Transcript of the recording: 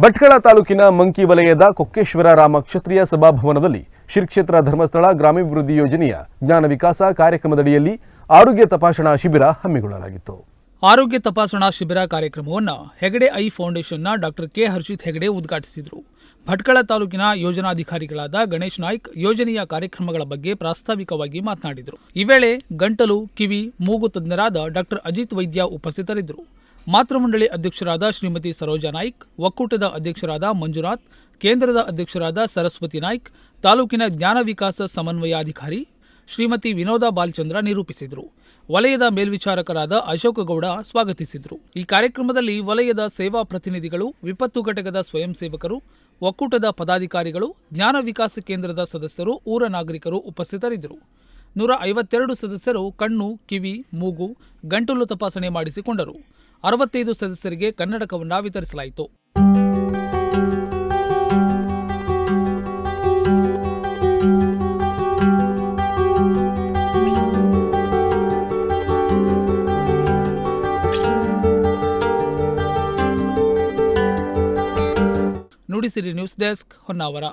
ಭಟ್ಕಳ ತಾಲೂಕಿನ ಮಂಕಿ ವಲಯದ ಕೊಕ್ಕೇಶ್ವರ ರಾಮ ಕ್ಷತ್ರಿಯ ಸಭಾಭವನದಲ್ಲಿ ಶ್ರೀ ಧರ್ಮಸ್ಥಳ ಗ್ರಾಮೀಣಾಭಿವೃದ್ಧಿ ಯೋಜನೆಯ ಜ್ಞಾನ ವಿಕಾಸ ಕಾರ್ಯಕ್ರಮದಡಿಯಲ್ಲಿ ಆರೋಗ್ಯ ತಪಾಸಣಾ ಶಿಬಿರ ಹಮ್ಮಿಕೊಳ್ಳಲಾಗಿತ್ತು. ಆರೋಗ್ಯ ತಪಾಸಣಾ ಶಿಬಿರ ಕಾರ್ಯಕ್ರಮವನ್ನು ಹೆಗಡೆ ಐ ಫೌಂಡೇಶನ್ನ ಡಾಕ್ಟರ್ ಕೆ ಹರ್ಷಿತ್ ಹೆಗಡೆ ಉದ್ಘಾಟಿಸಿದರು. ಭಟ್ಕಳ ತಾಲೂಕಿನ ಯೋಜನಾಧಿಕಾರಿಗಳಾದ ಗಣೇಶ್ ನಾಯ್ಕ್ ಯೋಜನೆಯ ಕಾರ್ಯಕ್ರಮಗಳ ಬಗ್ಗೆ ಪ್ರಾಸ್ತಾವಿಕವಾಗಿ ಮಾತನಾಡಿದರು. ಈ ವೇಳೆ ಗಂಟಲು, ಕಿವಿ, ಮೂಗು ತಜ್ಞರಾದ ಡಾಕ್ಟರ್ ಅಜಿತ್ ವೈದ್ಯ ಉಪಸ್ಥಿತರಿದ್ದರು. ಮಾತೃಮಂಡಳಿ ಅಧ್ಯಕ್ಷರಾದ ಶ್ರೀಮತಿ ಸರೋಜಾ ನಾಯ್ಕ್, ಒಕ್ಕೂಟದ ಅಧ್ಯಕ್ಷರಾದ ಮಂಜುನಾಥ್, ಕೇಂದ್ರದ ಅಧ್ಯಕ್ಷರಾದ ಸರಸ್ವತಿ ನಾಯ್ಕ್, ತಾಲೂಕಿನ ಜ್ಞಾನ ವಿಕಾಸ ಸಮನ್ವಯಾಧಿಕಾರಿ ಶ್ರೀಮತಿ ವಿನೋದ ಬಾಲ್ಚಂದ್ರ ನಿರೂಪಿಸಿದರು. ವಲಯದ ಮೇಲ್ವಿಚಾರಕರಾದ ಅಶೋಕ ಗೌಡ ಸ್ವಾಗತಿಸಿದರು. ಈ ಕಾರ್ಯಕ್ರಮದಲ್ಲಿ ವಲಯದ ಸೇವಾ ಪ್ರತಿನಿಧಿಗಳು, ವಿಪತ್ತು ಘಟಕದ ಸ್ವಯಂ ಸೇವಕರು, ಒಕ್ಕೂಟದ ಪದಾಧಿಕಾರಿಗಳು, ಜ್ಞಾನ ವಿಕಾಸ ಕೇಂದ್ರದ ಸದಸ್ಯರು, ಊರ ನಾಗರಿಕರು ಉಪಸ್ಥಿತರಿದ್ದರು. ನೂರ ಐವತ್ತೆರಡು ಸದಸ್ಯರು ಕಣ್ಣು, ಕಿವಿ, ಮೂಗು, ಗಂಟಲು ತಪಾಸಣೆ ಮಾಡಿಸಿಕೊಂಡರು. ಅರವತ್ತೈದು ಸದಸ್ಯರಿಗೆ ಕನ್ನಡಕವನ್ನು ವಿತರಿಸಲಾಯಿತು. Nudisiri news desk Honnavar.